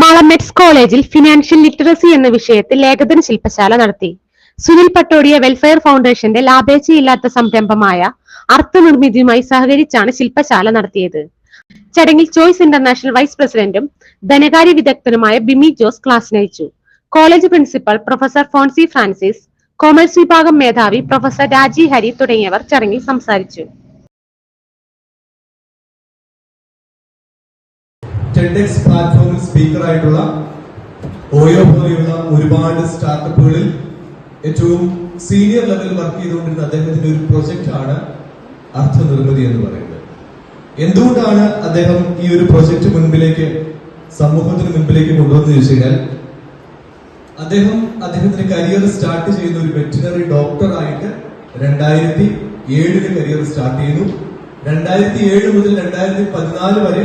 Mala METS കോളേജിൽ financial literacy എന്ന വിഷയത്തിൽ ലേഖകൻ ശില്പശാല നടത്തി. സുനിൽ പട്ടോടിയ വെൽഫെയർ ഫൗണ്ടേഷന്റെ ലാഭേച്ഛയില്ലാത്ത സംരംഭമായ അർത്ഥനിർമ്മിതിയുമായി സഹകരിച്ചാണ് ശില്പശാല നടത്തിയത്. ചടങ്ങിൽ ചോയ്സ് ഇന്റർനാഷണൽ വൈസ് പ്രസിഡന്റും ധനകാര്യ വിദഗ്ധനുമായ ബിമി ജോസ് ക്ലാസ് നയിച്ചു. College principal professor Fonsy Francis commerce വിഭാഗം മേധാവി പ്രൊഫസർ രാജി ഹരി തുടങ്ങിയവർ ചടങ്ങിൽ സംസാരിച്ചു. ടെഡെക്സ് പ്ലാറ്റ്ഫോമിൽ സ്പീക്കറായിട്ടുള്ള ഓയോ പോലെയുള്ള ഒരുപാട് സ്റ്റാർട്ടപ്പുകളിൽ ഏറ്റവും സീനിയർ ലെവലിൽ വർക്ക് ചെയ്തുകൊണ്ടിരുന്ന അദ്ദേഹത്തിന്റെ ഒരു പ്രൊജക്റ്റ് ആണ് അർത്ഥനിർമ്മിതി എന്ന് പറയുന്നത്. എന്തുകൊണ്ടാണ് അദ്ദേഹം ഈ ഒരു പ്രൊജക്റ്റ് മുൻപിലേക്ക് സമൂഹത്തിന് മുൻപിലേക്ക് കൊണ്ടുവന്നു ചോദിച്ചു കഴിഞ്ഞാൽ അദ്ദേഹം അദ്ദേഹത്തിന്റെ കരിയർ സ്റ്റാർട്ട് ചെയ്യുന്ന ഒരു വെറ്റിനറി ഡോക്ടർ ആയിട്ട് രണ്ടായിരത്തി ഏഴിൽ കരിയർ സ്റ്റാർട്ട് ചെയ്യുന്നു രണ്ടായിരത്തി ഏഴ് മുതൽ രണ്ടായിരത്തി പതിനാല് വരെ